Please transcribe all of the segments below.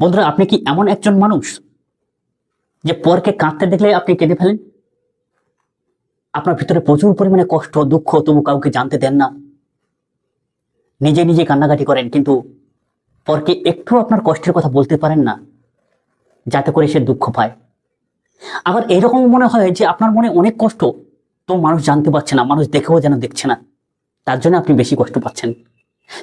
বন্ধুরা, আপনি কি এমন একজন মানুষ যে পরকে কাঁদতে দেখলে আপনি কেঁদে ফেলেন? আপনার ভিতরে প্রচুর পরিমাণে কষ্ট, দুঃখ তবু কাউকে জানতে দেন না। নিজে নিজে কান্নাকাটি করেন, কিন্তু পরকে একটু আপনার কষ্টের কথা বলতে পারেন না, যাতে করে সে দুঃখ পায়। আবার এরকম মনে হয় যে আপনার মনে অনেক কষ্ট, তো মানুষ জানতে পারছে না, মানুষ দেখেও যেন দেখছে না। তার জন্য আপনি বেশি কষ্ট পাচ্ছেন।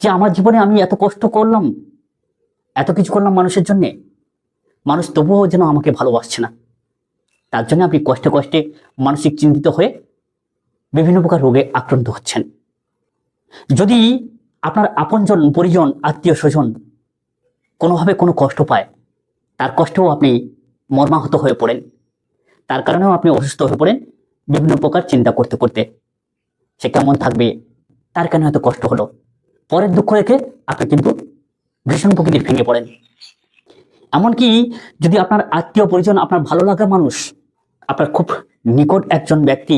যে আমার জীবনে আমি এত কষ্ট করলাম এত কিছু করলাম মানুষের জন্যে? মানুষ তবুও যেন আমাকে ভালোবাসছে না। তার জন্য আপনি কষ্টে কষ্টে মানসিক চিন্তিত হয়ে বিভিন্ন প্রকার রোগে আক্রান্ত হচ্ছেন। যদি আপনার আপনজন, পরিজন, আত্মীয় স্বজন কোনোভাবে কোনো কষ্ট পায়, তার কষ্টেও আপনি মর্মাহত হয়ে পড়েন। তার কারণেও আপনি অসুস্থ হয়ে পড়েন বিভিন্ন প্রকার চিন্তা করতে করতে। সে কেমন থাকবে, তার কেন এত কষ্ট হলো? পরের দুঃখ রেখে আপনি কিন্তু ভীষণ প্রকৃতির ভেঙে পড়েন। এমনকি যদি আপনার আত্মীয় পরিজন, আপনার ভালো লাগা মানুষ, আপনার খুব নিকট একজন ব্যক্তি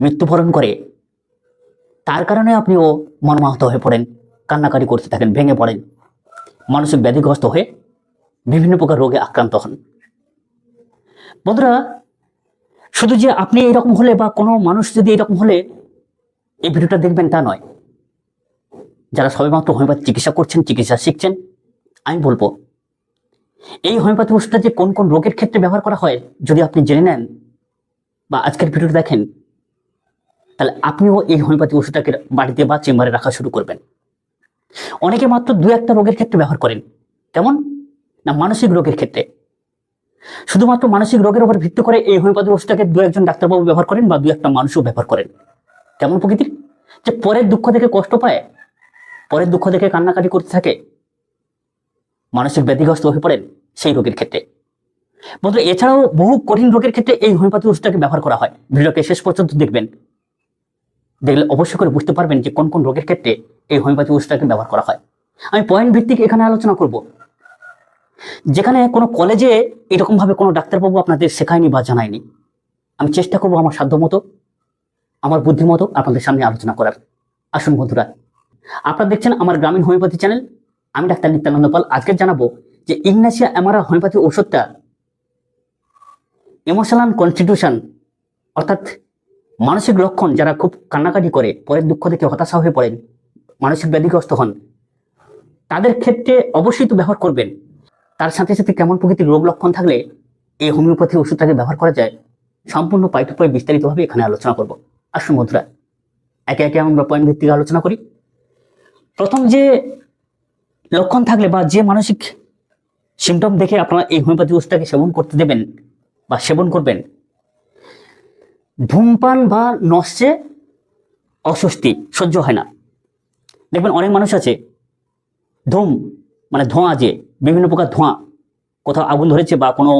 মৃত্যুবরণ করে, তার কারণে আপনিও মর্মাহত হয়ে পড়েন, কান্নাকাটি করতে থাকেন, ভেঙে পড়েন। মানসিক ব্যাধিগ্রস্ত হয়ে বিভিন্ন প্রকার রোগে আক্রান্ত হন। বন্ধুরা, শুধু যে আপনি এরকম হলে বা কোনো মানুষ যদি এরকম হলে, এই ভিডিওটা দেখবেন তা নয়। যারা সবেমাত্র হোমিওপ্যাথি চিকিৎসা করছেন, চিকিৎসা শিখছেন, আমি বলব, এই হোমিওপ্যাথি ওষুধটা যে কোন কোন রোগের ক্ষেত্রে ব্যবহার করা হয়, যদি আপনি জেনে নেন বা আজকের ভিডিওটা দেখেন, তাহলে আপনিও এই হোমিওপ্যাথি ওষুধটাকে বাড়িতে বা চেম্বারে রাখা শুরু করবেন। অনেকে মাত্র দু একটা রোগের ক্ষেত্রে ব্যবহার করেন। কেমন? না, মানসিক রোগের ক্ষেত্রে। শুধুমাত্র মানসিক রোগের উপর ভিত্তি করে এই হোমিওপ্যাথি ওষুধটাকে দু একজন ডাক্তারবাবু ব্যবহার করেন বা দু একটা মানুষও ব্যবহার করেন। কেমন প্রকৃতির? যে পরের দুঃখ থেকে কষ্ট পায় পরের দুঃখ দেখে কান্নাকাটি করতে থাকে। মানসিক ব্যাধিগ্রস্ত হয়ে পড়েন সেই রোগের ক্ষেত্রে। বন্ধু, এছাড়াও বহু কঠিন রোগের ক্ষেত্রে এই হোমিওপ্যাথি ওষুধটাকে ব্যবহার করা হয়। ভিডিওকে শেষ পর্যন্ত দেখবেন। দেখলে অবশ্যই করে বুঝতে পারবেন যে কোন কোন রোগের ক্ষেত্রে এই হোমিওপ্যাথি ওষুধটাকে ব্যবহার করা হয়। আমি পয়েন্ট ভিত্তিক এখানে আলোচনা করব। যেখানে কোনো কলেজে এরকমভাবে কোনো ডাক্তারবাবু আপনাদের শেখায়নি বা জানায়নি। আমি চেষ্টা করব আমার সাধ্য মতো আমার বুদ্ধিমতো আপনাদের সামনে আলোচনা করার। আসুন বন্ধুরা আপনারা দেখছেন আমার গ্রামীণ হোমিওপ্যাথি চ্যানেল। আমি ডাক্তার নিত্যানন্দ পাল। আজকে জানাব যে ইগনাসিয়া অ্যামারা হোমিওপ্যাথি ওষুধটা ইমোশনাল কনস্টিটিউশন অর্থাৎ মানসিক লক্ষণ যারা খুব কান্নাকাটি করে, পরের দুঃখ দেখে হতাশা হয়ে পড়েন, মানসিক ব্যাধিগ্রস্ত হন, তাদের ক্ষেত্রে অবশ্যই তো ব্যবহার করবেন। তার সাথে সাথে কেমন প্রকৃতির রোগ লক্ষণ থাকলে এই হোমিওপ্যাথি ওষুধটাকে ব্যবহার করা যায়, সম্পূর্ণ পাই টু পাই বিস্তারিতভাবে এখানে আলোচনা করব। আসুন বন্ধুরা, একে একে আমরা পয়েন্ট ভিত্তিক আলোচনা করি। প্রথম যে লক্ষণ থাকলে বা যে মানসিক সিমটম দেখে আপনারা এই হোমিওপ্যাথি ওষুধটাকে সেবন করতে দেবেন বা সেবন করবেন, ধূমপান বা নস্যে অস্বস্তি সহ্য হয় না। দেখবেন অনেক মানুষ আছে, ধূম মানে ধোঁয়া যে, বিভিন্ন প্রকার ধোঁয়া, কোথাও আগুন ধরেছে বা কোনো,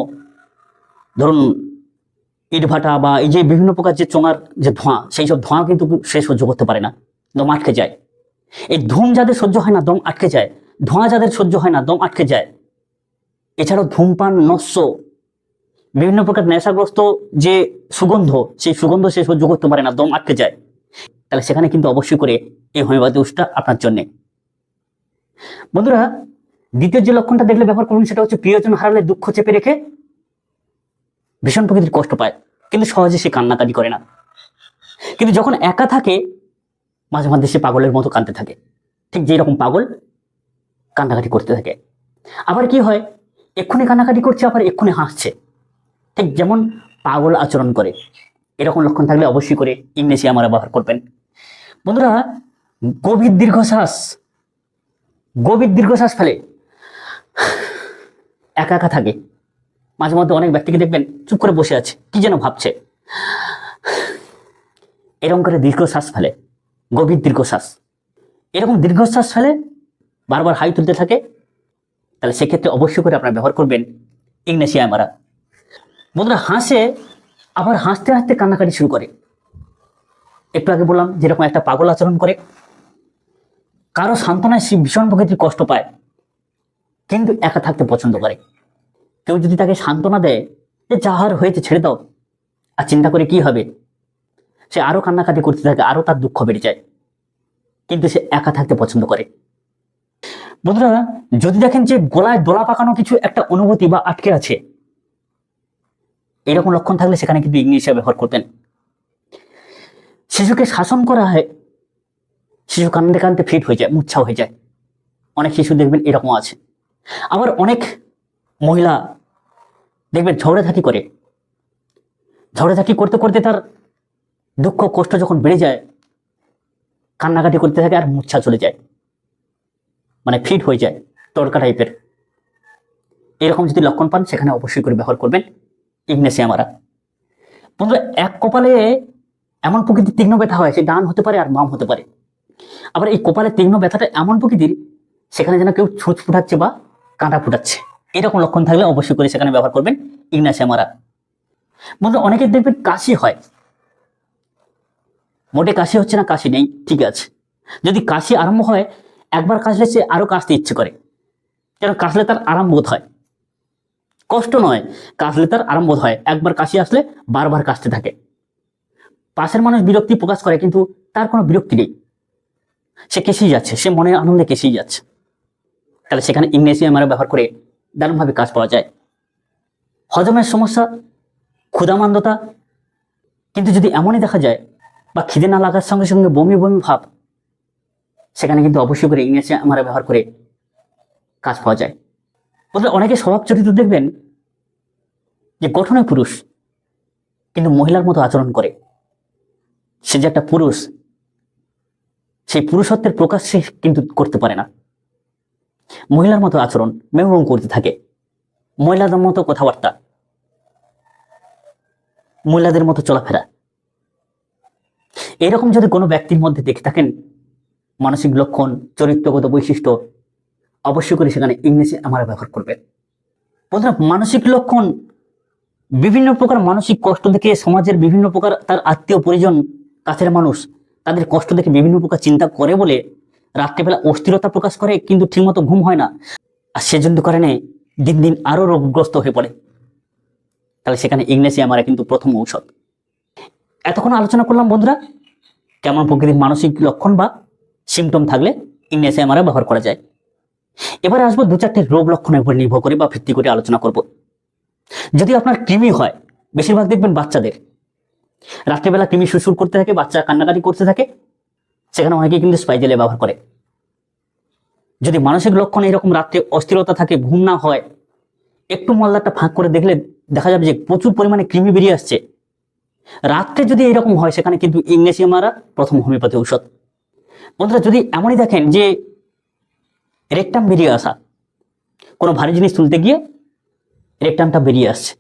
ধরুন ইটভাটা বা এই যে বিভিন্ন প্রকার যে চোঙার যে ধোঁয়া, সেই সব ধোঁয়া কিন্তু সে সহ্য করতে পারে না আটকে যায়। এই ধুম যাদের সহ্য হয় না, দম আটকে যায়। ধোঁয়া যাদের সহ্য হয় না, দম আটকে যায়। এছাড়াও ধূমপান, নস্য, বিভিন্ন প্রকার নেশাগ্রস্ত যে সুগন্ধ, সেই সুগন্ধ সে সহ্য করতে পারে না, দম আটকে যায়। তাহলে সেখানে কিন্তু অবশ্যই করে এই হোমিওপ্যাথি ওষুধটা আপনার জন্যে। বন্ধুরা, দ্বিতীয় যে লক্ষণটা দেখলে ব্যবহার করুন, সেটা হচ্ছে প্রিয়জন হারালে দুঃখ চেপে রেখে ভীষণ প্রকৃতির কষ্ট পায়। কিন্তু সহজে সে কান্নাকাটি করে না। কিন্তু যখন একা থাকে মাঝে মাঝে সে পাগলের মতো কাঁদতে থাকে। ঠিক যেই রকম পাগল কান্নাকাটি করতে থাকে। আবার কি হয়? এক্ষুনি কান্নাকাটি করছে, আবার এক্ষুনি হাসছে। ঠিক যেমন পাগল আচরণ করে, এরকম লক্ষণ থাকলে অবশ্যই করে ইংরেজি আমরা ব্যবহার করবেন। বন্ধুরা, গভীর দীর্ঘশ্বাস গভীর দীর্ঘশ্বাস ফেলে একা একা থাকে। মাঝে মধ্যে অনেক ব্যক্তিকে দেখবেন চুপ করে বসে আছে, কি যেন ভাবছে। এরকম করে দীর্ঘশ্বাস ফেলে। গভীর দীর্ঘশ্বাস। এরকম দীর্ঘশ্বাস ফেলে বারবার হাই তুলতে থাকে, তাহলে সেক্ষেত্রে অবশ্যই করে আপনারা ব্যবহার করবেন ইগনেশিয়া মারা। বন্ধুরা, হাসে, আবার হাসতে হাসতে কান্নাকাটি শুরু করে। একটু আগে বললাম, যেরকম একটা পাগল আচরণ করে, কারও সান্ত্বনায় সে ভীষণ প্রকৃতির কষ্ট পায়, কিন্তু একা থাকতে পছন্দ করে। কেউ যদি তাকে সান্ত্বনা দেয় যে যাহার হয়েছে, ছেড়ে দাও, আর চিন্তা করে কি হবে? সে আরও কান্নাকাটি করতে থাকে, আরও তার দুঃখ বেড়ে যায়। কিন্তু সে একা থাকতে পছন্দ করে। বন্ধুরা, যদি দেখেন যে গলায় দোলা পাকানো কিছু একটা অনুভূতি বা আটকে আছে, এরকম লক্ষণ থাকলে সেখানে কিন্তু ইংলিশে ব্যবহার করবেন। শিশুকে শাসন করা হয়, শিশু কান্দতে কান্দতে ফিট হয়ে যায় মুচ্ছা হয়ে যায়। অনেক শিশু দেখবেন এরকম আছে। আবার অনেক মহিলা দেখবেন ঝগড়াঝাটি করে। ঝগড়াঝাটি করতে করতে তার দুঃখ, কষ্ট যখন বেড়ে যায়, কান্নাকাটি করতে থাকে আর মুচ্ছা চলে যায়। মানে ফিট হয়ে যায় তড়কা টাইপের এরকম যদি লক্ষণ পান, সেখানে অবশ্যই করে ব্যবহার করবেন ইগনেসিয়ামারা বন্ধুরা, এক কপালে এমন প্রকৃতির তীক্ষ্ণ ব্যথা হয়, সে ডান হতে পারে আর বাম হতে পারে। আবার এই কপালে তীক্ষ্ণ ব্যথাটা এমন প্রকৃতির, সেখানে যেন কেউ ছুঁচ ফুটাচ্ছে বা কাঁটা ফুটাচ্ছে। এরকম লক্ষণ থাকলে অবশ্যই করে সেখানে ব্যবহার করবেন ইগনাসিয়ামারা বন্ধু অনেকের দেখবেন কাশি হয় মোটে কাশি হচ্ছে না, কাশি নেই, ঠিক আছে। যদি কাশি আরম্ভ হয়, একবার কাশলে সে আরও কাশতে ইচ্ছে করে। কেন? কাশলে তার আরাম বোধ হয়। কষ্ট নয়, কাশলে তার আরাম বোধ হয়। একবার কাশি আসলে বারবার কাশতে থাকে। পাশের মানুষ বিরক্তি প্রকাশ করে, কিন্তু তার কোনো বিরক্তি নেই। সে কেসেই যাচ্ছে, সে মনের আনন্দে কেসেই যাচ্ছে। তাহলে সেখানে ইংরেজি আমরা ব্যবহার করে দারুণভাবে কাজ পাওয়া যায়। হজমের সমস্যা, ক্ষুধামান্দতা, কিন্তু যদি এমনই দেখা যায় বা খিদে না লাগার সঙ্গে সঙ্গে বমি বমি ভাব, সেখানে কিন্তু অবশ্যই করে ইংরেজি আমরা ব্যবহার করে কাজ পাওয়া যায়। বলতে অনেকে স্বভাব চরিত্র দেখবেন যে গঠনে পুরুষ, কিন্তু মহিলার মতো আচরণ করে। সে যে একটা পুরুষ, সেই পুরুষত্বের প্রকাশ সে কিন্তু করতে পারে না। মহিলার মতো আচরণ মেমং করতে থাকে। মহিলাদের মতো কথাবার্তা, মহিলাদের মতো চলাফেরা। এরকম যদি কোনো ব্যক্তির মধ্যে দেখে থাকেন মানসিক লক্ষণ, চরিত্রগত বৈশিষ্ট্য, অবশ্যই করে সেখানে ইংরেজি আমরা ব্যবহার করবেন। বন্ধুরা, মানসিক লক্ষণ বিভিন্ন প্রকার মানসিক কষ্ট দেখে সমাজের বিভিন্ন প্রকার তার আত্মীয় পরিজন, কাছের মানুষ তাদের কষ্ট দেখে বিভিন্ন প্রকার চিন্তা করে বলে রাত্রেবেলা অস্থিরতা প্রকাশ করে কিন্তু ঠিকমতো ঘুম হয় না। আর সেজন্য কারণে দিন দিন আরও রোগগ্রস্ত হয়ে পড়ে। তাহলে সেখানে ইংরেজি আমরা কিন্তু প্রথম ঔষধ। এতক্ষণ আলোচনা করলাম বন্ধুরা কেমন প্রকৃতির মানসিক লক্ষণ বা সিমটম থাকলে ইংরেজি আমরা ব্যবহার করা যায়। এবারে আসব দু চারটে রোগ লক্ষণের উপর নির্ভর করে বা ভিত্তি করে আলোচনা করব। যদি আপনার কৃমি হয়, বেশিরভাগ দেখবেন বাচ্চাদের। রাত্রেবেলা কৃমি সুসুর করতে থাকে, বাচ্চা কান্নাকাটি করতে থাকে, সেখানে অনেকেই কিন্তু স্পাইজেলে ব্যবহার করে। যদি মানসিক লক্ষণ এরকম রাত্রে অস্থিরতা থাকে, ঘুম না হয়, একটু মল্লারটা ফাঁক করে দেখলে দেখা যাবে যে প্রচুর পরিমাণে কৃমি বেরিয়ে আসছে। রাত্রে যদি এরকম হয়, সেখানে কিন্তু ইংরেজি মারা প্রথম হোমিওপ্যাথি ঔষধ। বন্ধুরা, যদি এমনই দেখেন যে রেকটাম বেরিয়ে আসা, কোনো ভারী জিনিস তুলতে গিয়ে রেকটামটা বেরিয়ে আসছে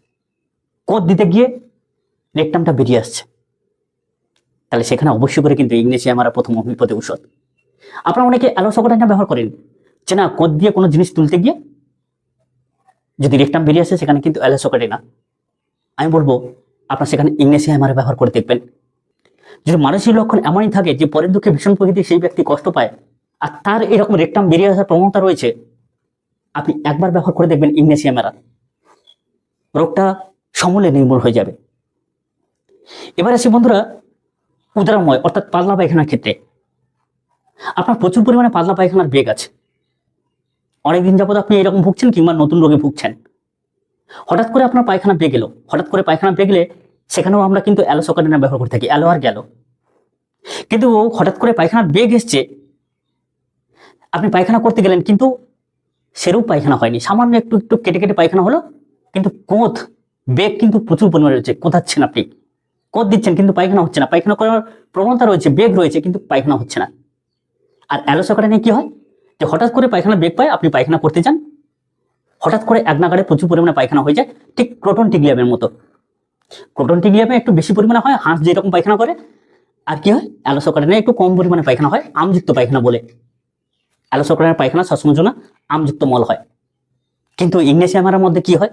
কোদ দিতে গিয়ে রেকটামটা বেরিয়ে আসছে, তাহলে সেখানে অবশ্যই করে কিন্তু ইংরেজি আমরা প্রথম হোমিওপ্যাথি ঔষধ। আপনারা অনেকে অ্যালোসকোটাইনটা ব্যবহার করেন, যে না কোদ দিয়ে কোনো জিনিস তুলতে গিয়ে যদি রেকটাম বেরিয়ে আসে, সেখানে কিন্তু অ্যালোসকোটাই না। আমি বলব আপনার সেখানে ইংরেজি আমার ব্যবহার করে দেখবেন। যদি মানসিক লক্ষণ এমনই থাকে যে পরের দুঃখে ভীষণ প্রকৃতির সেই ব্যক্তি কষ্ট পায়, আর তার এরকম রেকটাম বেরিয়ে আসার প্রবণতা রয়েছে, আপনি একবার ব্যবহার করে দেখবেন ইংরেজি ক্যামেরা রোগটা সমূলে নির্মূল হয়ে যাবে। এবার আসি বন্ধুরা, উদারময়, অর্থাৎ পাতলা পায়খানার ক্ষেত্রে। আপনার প্রচুর পরিমাণে পাতলা পায়খানার বেগ আছে। অনেকদিন যাবত আপনি এরকম ভুগছেন কিংবা নতুন রোগে ভুগছেন। হঠাৎ করে আপনার পায়খানা পেয়ে গেল। হঠাৎ করে পায়খানা পেয়ে গেলে সেখানেও আমরা কিন্তু অ্যালোসোকাটিনা ব্যবহার করে থাকি। অ্যালো আর গেল। কিন্তু হঠাৎ করে পায়খানার বেগ এসছে। আপনি পায়খানা করতে গেলেন কিন্তু সেরূপ পায়খানা হয়নি। সামান্য একটু একটু কেটে কেটে পায়খানা হলো, কিন্তু কোঁত, বেগ কিন্তু প্রচুর পরিমাণে রয়েছে। কোথাচ্ছেন আপনি। কোদ দিচ্ছেন কিন্তু পায়খানা হচ্ছে না। পায়খানা করার প্রবণতা রয়েছে, বেগ রয়েছে, কিন্তু পায়খানা হচ্ছে না। আর অ্যালোসোকাটিনে কি হয়? যে হঠাৎ করে পায়খানা বেগ পায়, আপনি পায়খানা করতে যান। হঠাৎ করে এক নাগারে প্রচুর পরিমাণে পায়খানা হয়ে যায়, ঠিক ক্রোটন টিগলিয়ামের মতো। ক্রোটন টিগলিয়ামে একটু বেশি পরিমাণে হয়, হাঁস যেরকম পায়খানা করে, আর কি হয়? অ্যালোসোকাটিনে একটু কম পরিমাণে পায়খানা হয়, আমযুক্ত পায়খানা বলে। অ্যালোসোকাটিনের পায়খানা সবসময় জন্য আমযুক্ত মল হয়। কিন্তু ইংরেজি আমার মধ্যে কি হয়?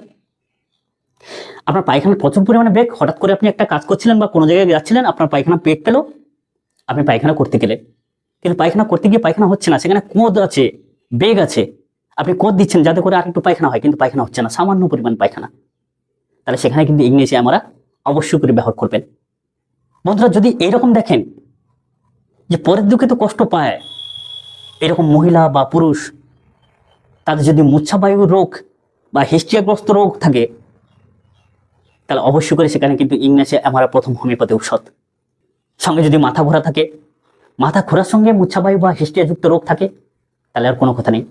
আপনার পায়খানা প্রচুর পরিমাণে বেগ হঠাৎ করে আপনি একটা কাজ করছিলেন বা কোনো জায়গায় যাচ্ছিলেন, আপনার পায়খানা পেট পেল, আপনি পায়খানা করতে গেলেন। কিন্তু পায়খানা করতে গিয়ে পায়খানা হচ্ছে না, সেখানে কোঁদ আছে, বেগ আছে। আপনি কোদ দিচ্ছেন যাতে করে আর একটু পায়খানা হয়, কিন্তু পায়খানা হচ্ছে না, সামান্য পরিমাণ পায়খানা। তাহলে সেখানে কিন্তু ইংরেজি আমরা অবশ্যই করে ব্যবহার করবেন। বন্ধুরা, যদি এইরকম দেখেন যে পরের দুঃখে তো কষ্ট পায়, এরকম মহিলা বা পুরুষ, তাদের যদি মূর্ছাবায়ু রোগ বা হিস্ট্রিয়াগ্রস্ত রোগ থাকে, তাহলে অবশ্যই করে সেখানে কিন্তু ইংরেজি আমার প্রথম হোমিওপ্যাথি ঔষধ। সঙ্গে যদি মাথা ঘোরা থাকে, মাথা ঘোরার সঙ্গে মূর্ছাবায়ু বা হিস্ট্রিয়াযুক্ত রোগ থাকে, তাহলে আর কোনো কথা নেই।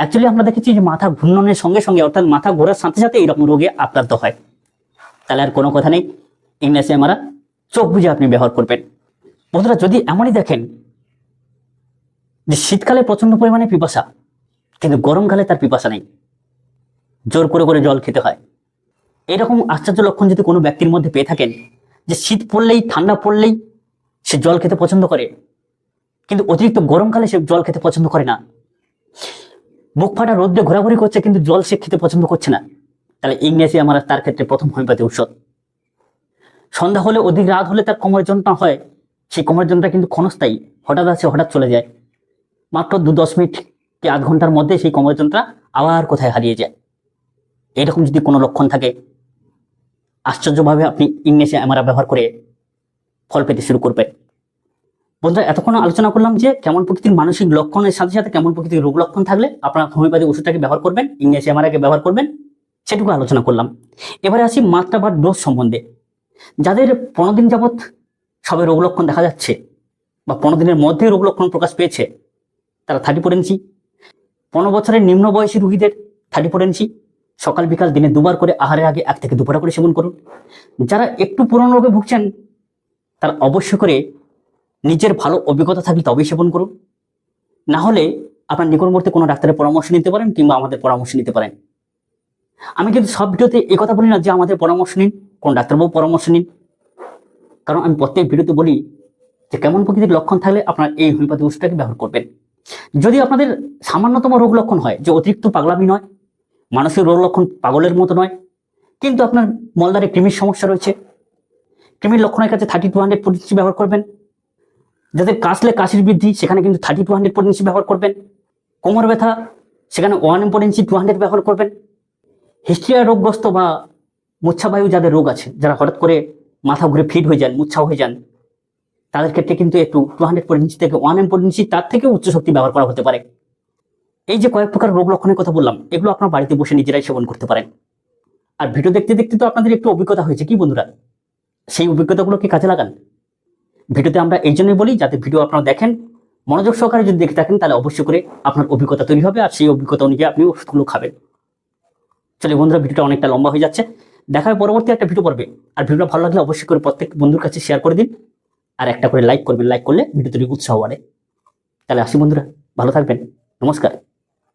অ্যাকচুয়ালি আমরা দেখেছি যে মাথা ঘূর্ণনের সঙ্গে সঙ্গে, অর্থাৎ মাথা ঘোরার সাথে সাথে এইরকম রোগে আক্রান্ত হয়। তাহলে আর কোনো কথা নেই। ইংরেজি আমরা চোখ বুঝে আপনি ব্যবহার করবেন। বন্ধুরা, যদি এমনই দেখেন যে শীতকালে প্রচণ্ড পরিমাণে পিপাসা, কিন্তু গরমকালে তার পিপাসা নেই, জোর করে করে জল খেতে হয়। এরকম আশ্চর্য লক্ষণ যদি কোনো ব্যক্তির মধ্যে পেয়ে থাকেন, যে শীত পড়লেই, ঠান্ডা পড়লেই সে জল খেতে পছন্দ করে, কিন্তু অতিরিক্ত গরমকালে সে জল খেতে পছন্দ করে না বুক ফাটা রোদ্রে ঘোরাঘুরি করছে, কিন্তু জল সে খেতে পছন্দ করছে না। তাহলে ইংরেজি আমার তার ক্ষেত্রে প্রথম হোমিওপ্যাথি ঔষধ। সন্ধ্যা হলে অধিক রাত হলে তার কোমর যন্ত্রণা হয়। সেই কোমর যন্ত্রণা কিন্তু ক্ষণস্থায়ী, হঠাৎ আছে হঠাৎ চলে যায়। মাত্র দু দশ মিনিট কি আধ ঘণ্টার মধ্যে সেই কোমর যন্ত্রণা আবার কোথায় হারিয়ে যায়? এরকম যদি কোনো লক্ষণ থাকে, আশ্চর্যভাবে আপনি ইংলিশে আমরা ব্যবহার করে ফল পেতে শুরু করবেন। বন্ধুরা, এতক্ষণ আলোচনা করলাম যে কেমন প্রকৃতির মানসিক লক্ষণের সাথে সাথে কেমন প্রকৃতির রোগ লক্ষণ থাকলে আপনার হোমিওপ্যাথি ওষুধটাকে ব্যবহার করবেন ইংলিশে এমআরআইকে ব্যবহার করবেন, সেটুকু আলোচনা করলাম। এবারে আসি মাত্রা বা ডোজ সম্বন্ধে। যাদের পনেরো দিন যাবৎ সবে রোগ লক্ষণ দেখা যাচ্ছে বা পনেরো দিনের মধ্যে রোগ লক্ষণ প্রকাশ পেয়েছে, তারা থার্টি ফোর ইঞ্চি পনেরো বছরের নিম্ন বয়সী রুগীদের থার্টি ফোর ইঞ্চি সকাল বিকাল দিনে দুবার করে আহারের আগে এক থেকে দুবার করে সেবন করুন। যারা একটু পুরনো রোগে ভুগছেন, তারা অবশ্য করে নিজের ভালো অভিজ্ঞতা থাকলে তবেই সেবন করুন। না হলে আপনার নিকটবর্তী কোনো ডাক্তারের পরামর্শ নিতে পারেন কিংবা আমাদের পরামর্শ নিতে পারেন। আমি কিন্তু সব ভিডিওতে এই কথা বলি না যে আমাদের পরামর্শ নিন, কোন ডাক্তারবাবু পরামর্শ নিন। কারণ আমি প্রত্যেক ভিডিওতে বলি যে কেমন প্রকৃতির লক্ষণ থাকলে আপনার এই হোমিওপ্যাথি ওষুধটাকে ব্যবহার করবেন। যদি আপনাদের সামান্যতম রোগ লক্ষণ হয়, যে অতিরিক্ত পাগলামি নয়, মানসিক রোগ লক্ষণ পাগলের মতো নয়, কিন্তু আপনার মলদারে কৃমির সমস্যা রয়েছে, কৃমির লক্ষণের কাছে থার্টি টু হান্ড্রেড ব্যবহার করবেন যাদের কাশলে কাশির বৃদ্ধি, সেখানে কিন্তু থার্টি টু হান্ড্রেড পটেন্সি ব্যবহার করবেন। কোমর ব্যথা, সেখানে ওয়ান পটেন্সি টু হান্ড্রেড ব্যবহার করবেন। হিস্ট্রিয়া রোগগ্রস্ত বা মূর্ছাবায়ু যাদের রোগ আছে, যারা হঠাৎ করে মাথা ঘুরে ফিট হয়ে যান মূর্ছা হয়ে যান, তাদের ক্ষেত্রে কিন্তু একটু টু হান্ড্রেড পটেন্সি থেকে ওয়ান এম পটেন্সি তার থেকে উচ্চ শক্তি ব্যবহার করা হতে পারে। এই যে কয়েক প্রকার রোগ লক্ষণের কথা বললাম, এগুলো আপনার বাড়িতে বসে নিজেরাই সেবন করতে পারেন। আর ভিডিও দেখতে দেখতে তো আপনাদের একটু অভিজ্ঞতা হয়েছে, কি বন্ধুরা? সেই অভিজ্ঞতাগুলোকে কাজে লাগান? ভিডিওতে আমরা এই জন্যই বলি, যাতে ভিডিও আপনারা দেখেন, মনোযোগ সহকারে যদি দেখে থাকেন, তাহলে অবশ্যই করে আপনার অভিজ্ঞতা তৈরি হবে আর সেই অভিজ্ঞতা অনুযায়ী আপনি ওষুধগুলো খাবেন। চলে বন্ধুরা, ভিডিওটা অনেকটা লম্বা হয়ে যাচ্ছে। দেখা পরবর্তী একটা ভিডিও পড়বে আর ভিডিওটা ভালো লাগলে অবশ্যই করে প্রত্যেক বন্ধুর কাছে শেয়ার করে দিন। আর একটা করে লাইক করবেন লাইক করলে ভিডিও তৈরি উৎসাহ বাড়ে। তাহলে আসি বন্ধুরা, ভালো থাকবেন, নমস্কার।